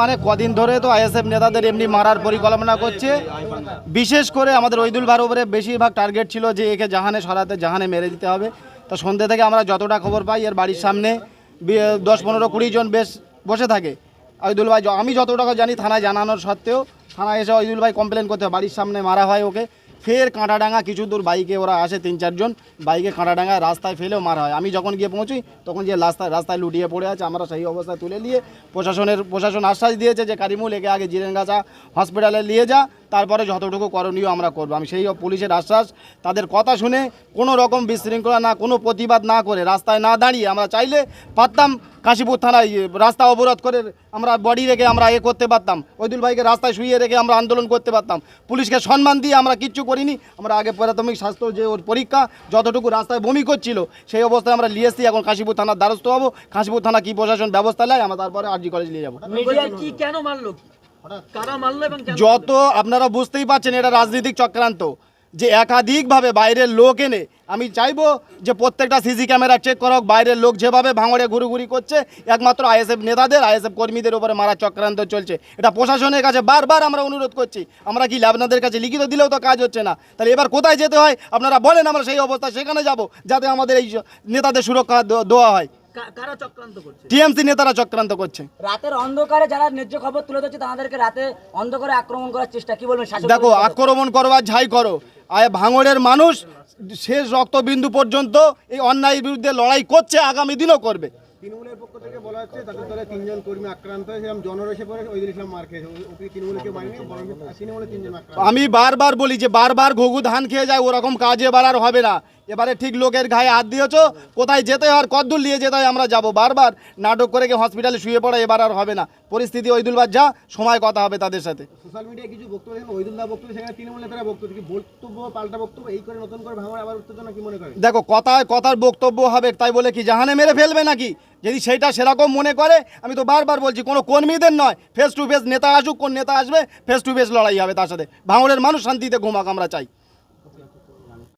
মানে কদিন ধরে তো আইএসএফ নেতাদের এমনি মারার পরিকল্পনা করছে। বিশেষ করে আমাদের ওইদুল ভার উপরে বেশিরভাগ টার্গেট ছিল যে একে জাহানে সরাতে, জাহানে মেরে দিতে হবে। তো সন্ধ্যে থেকে আমরা যতটা খবর পাই, এর বাড়ির সামনে দশ, পনেরো, কুড়ি জন বেশ বসে থাকে। ওইদুল ভাই আমি যতটা জানি থানায় জানানোর সত্ত্বেও, থানায় এসে ওইদুল ভাই কমপ্লেন করতে বাড়ির সামনে মারা হয় ওকে। ফের কাঁটাডাঙ্গা, কিছু দূর বাইকে ওরা আসে তিন চারজন। বাইকে কাঁটাডাঙ্গা রাস্তায় ফেলেও মারা হয়। আমি যখন গিয়ে পৌঁছি, তখন যে রাস্তায় রাস্তায় লুটিয়ে পড়ে আছে, আমরা সেই অবস্থায় তুলে নিয়ে প্রশাসনের, প্রশাসন আশ্বাস দিয়েছে যে, কারিমুল, একে আগে জিরেনগাছা হসপিটালে নিয়ে যা, তারপরে যতটুকু করণীয় আমরা করব। আমি সেই পুলিশের আশ্বাস, তাদের কথা শুনে কোনো রকম বিশৃঙ্খলা না, কোনো প্রতিবাদ না করে রাস্তায় না দাঁড়িয়ে আমরা চাইলে পারতাম কাশীপুর থানায় রাস্তা অবরোধ করে আমরা বডি রেখে আমরা এ করতে পারতাম। ওইদুল ভাইকে রাস্তায় শুয়ে রেখে আমরা আন্দোলন করতে পারতাম। পুলিশকে সম্মান দিয়ে আমরা কিচ্ছু করিনি। আমরা আগে প্রাথমিক স্বাস্থ্য যে ওর পরীক্ষা যতটুকু রাস্তায় বমি করছিল সেই অবস্থায় আমরা নিয়ে এসেছি। এখন কাশীপুর থানার দ্বারস্থ হব। কাশীপুর থানা কী প্রশাসন ব্যবস্থা নেয় আমরা তারপরে আরজি কলেজ নিয়ে যাব। কেন মারলো? যত আপনারা বুঝতেই পারছেন এটা রাজনৈতিক চক্রান্ত। যে একাধিকভাবে বাইরের লোক এনে আমি চাইব যে প্রত্যেকটা সিসি ক্যামেরা চেক করা হোক বাইরের লোক যেভাবে ভাঙড়ে ঘুরুঘুরি করছে একমাত্র আইএসএফ নেতাদের আইএসএফ কর্মীদের উপরে মারা চক্রান্ত চলছে। এটা প্রশাসনের কাছে বারবার আমরা অনুরোধ করছি। আমরা কি আপনাদের কাছে লিখিত দিলেও তো কাজ হচ্ছে না। তাহলে এবার কোথায় যেতে হয়? আপনারা বলেন আমরা সেই অবস্থা সেখানে যাব যাতে আমাদের এই নেতাদের সুরক্ষা দেওয়া হয়। কারা চক্রান্ত করছে? টিএমসি নেতারা চক্রান্ত করছে। রাতের অন্ধকারে যারা ন্যায্য খবর তুলে ধরছে তাদেরকে রাতে অন্ধকারে আক্রমণ করার চেষ্টা কি বলবেন দেখো আক্রমণ করবার ঝাই করো। আয় ভাঙড়ের মানুষ শেষ রক্তবিন্দু পর্যন্ত এই অন্যায়ের বিরুদ্ধে লড়াই করছে আগামী দিনও করবে। তৃণমূলের পক্ষ থেকে বলা হচ্ছে তাদের দলে তিনজন কর্মী আক্রান্ত হয়েছে জনরসে পরে ওই ইসলাম মার খেয়েছে। ও- ওকে তৃণমূলে কেউ মারেনি বরং তৃণমূলে তিনজন আমি বারবার বলি যে বারবার ঘুঘু ধান খেয়ে যায় ওরকম কাজে বাড়ার হবে না। এবারে ঠিক লোকের গায়ে হাত দিয়েছ কোথায় যেতে হয় আর কদ্দূর নিয়ে যেতে হয় আমরা যাব। বারবার নাটক করে গিয়ে হসপিটালে শুয়ে পড়া এবার আর হবে না। পরিস্থিতি ওইদুলবার যা সময় কথা হবে তাদের সাথে। সোশ্যাল মিডিয়ায় কিছু বক্তব্য ওইদুল্লাহ বক্তব্য সেখানে তৃণমূল নেতারা বক্তব্য কি বক্তব্য পাল্টা বক্তব্য এই করে নতুন করে ভাঙড় আবার উত্তেজনা কি মনে দেখো কথায় কথার বক্তব্য হবে তাই বলে কি জাহানে মেরে ফেলবে নাকি? যদি সেইটা সেরকম মনে করে আমি তো বারবার বলছি কোনো কর্মীদের নয় ফেস টু ফেস নেতা আসুক কোন নেতা আসবে ফেস টু ফেস লড়াই হবে তার সাথে। ভাঙড়ের মানুষ শান্তিতে ঘুমাক আমরা চাই।